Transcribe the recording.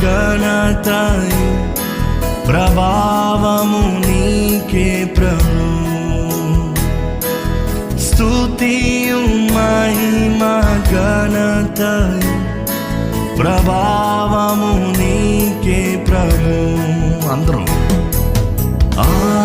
ఘనతయు ప్రభావము నీకే ప్రభు స్థుతియు మహిమ ఘనతయు ప్రభావము Ah.